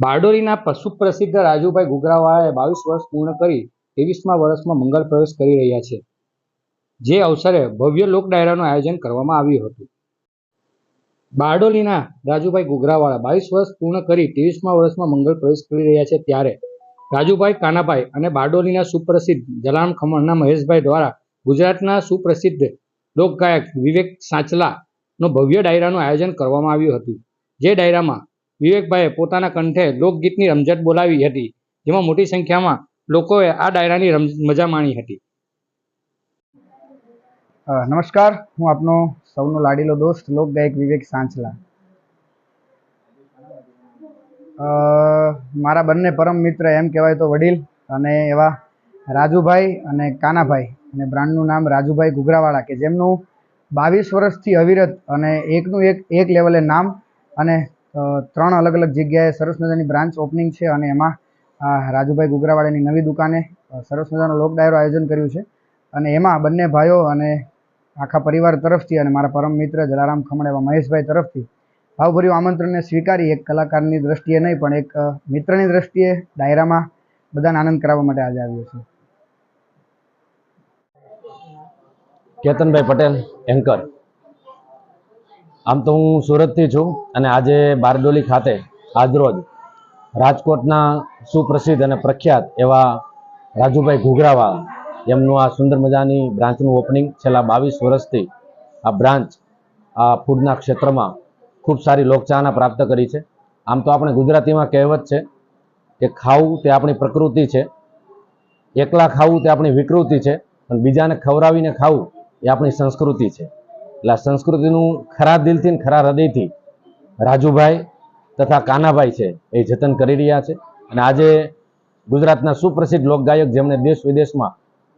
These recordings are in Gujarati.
બારડોલીના પશુ પ્રસિદ્ધ રાજુભાઈ ઘુગરાવાળાએ બાવીસ વર્ષ પૂર્ણ કરી ત્રેવીસમા વર્ષમાં મંગળ પ્રવેશ કરી રહ્યા છે. જે અવસરે ભવ્ય લોક ડાયરાનું આયોજન કરવામાં આવ્યું હતું. બારડોલીના રાજુભાઈ ઘુગરાવાળા બાવીસ વર્ષ પૂર્ણ કરી ત્રેવીસમા વર્ષમાં મંગળ પ્રવેશ કરી રહ્યા છે ત્યારે રાજુભાઈ કાનાભાઈ અને બારડોલીના સુપ્રસિદ્ધ જલારામ ખમણના મહેશભાઈ દ્વારા ગુજરાતના સુપ્રસિદ્ધ લોકગાયક વિવેક સાંચલાનો ભવ્ય ડાયરાનું આયોજન કરવામાં આવ્યું હતું. જે ડાયરામાં વિવેકભાઈએ પોતાના કંઠે લોકગીતની રમઝટ બોલાવી હતી, જેમાં મોટી સંખ્યામાં લોકોએ આ ડાયરાની મજા માણી હતી. નમસ્કાર, હું આપનો સૌનો લાડીલો દોસ્ત, લોકગાયક વિવેક સાંચલા. મારા બંને પરમ મિત્ર એમ કહેવાય તો વડીલ અને એવા રાજુભાઈ અને કાનાભાઈ, અને બ્રાન્ડનું નામ રાજુભાઈ ઘુગરાવાળા કે જેમનું બાવીસ વર્ષથી અવિરત અને એકનું એક એક લેવલે નામ અને ત્રણ અલગ અલગ જગ્યાએ સરસ મજાની બ્રાન્ચ ઓપનિંગ છે અને એમાં રાજુભાઈ ઘુગરાવાળાની નવી દુકાને સરસ મજાનો લોક ડાયરો આયોજન કર્યું છે. અને એમાં બંને ભાઈઓ અને આખા પરિવાર તરફથી અને મારા પરમ મિત્ર જલારામ ખમણ એવા મહેશભાઈ તરફથી ભાવભર્યું આમંત્રણને સ્વીકારી એક કલાકારની દ્રષ્ટિએ નહીં, પણ એક મિત્રની દ્રષ્ટિએ ડાયરામાં બધાને આનંદ કરાવવા માટે આજે આવ્યો છું. કેતનભાઈ પટેલ એન્કર આમ તો હું સુરતથી છું અને આજે બારડોલી ખાતે આજરોજ રાજકોટના સુપ્રસિદ્ધ અને પ્રખ્યાત એવા રાજુભાઈ ઘુઘરાવાળા એમનું આ સુંદર મજાની બ્રાન્ચનું ઓપનિંગ છેલ્લા બાવીસ વર્ષથી આ બ્રાન્ચ આ ફૂડના ક્ષેત્રમાં ખૂબ સારી લોકચાહના પ્રાપ્ત કરી છે. આમ તો આપણે ગુજરાતીમાં કહેવત છે કે ખાવું તે આપણી પ્રકૃતિ છે, એકલા ખાવું તે આપણી વિકૃતિ છે, પણ બીજાને ખવડાવીને ખાવું એ આપણી સંસ્કૃતિ છે. એટલે સંસ્કૃતિનું ખરા દિલથી ખરા હૃદયથી રાજુભાઈ તથા કાનાભાઈ છે એ જતન કરી રહ્યા છે. અને આજે ગુજરાતના સુપ્રસિદ્ધ લોકગાયક જેમણે દેશ વિદેશમાં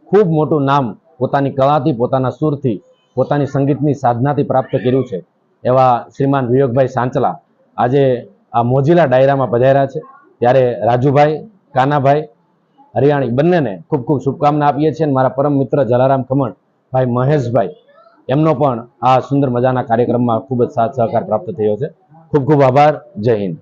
ખૂબ મોટું નામ પોતાની કળાથી, પોતાના સુરથી, પોતાની સંગીતની સાધનાથી પ્રાપ્ત કર્યું છે. એવા શ્રીમાન વિવેકભાઈ સાંચલા આજે આ મોજીલા ડાયરામાં પધાર્યા છે. ત્યારે રાજુભાઈ, કાનાભાઈ, હરિયાણી બંનેને ખૂબ ખૂબ શુભકામના આપીએ છીએ અને મારા પરમ મિત્ર જલારામ ખમણ, ભાઈ મહેશભાઈ એમનો પણ આ સુંદર મજાના કાર્યક્રમમાં ખૂબ જ સાથ સહકાર પ્રાપ્ત થયો છે. ખૂબ ખૂબ આભાર. જય હિન્દ.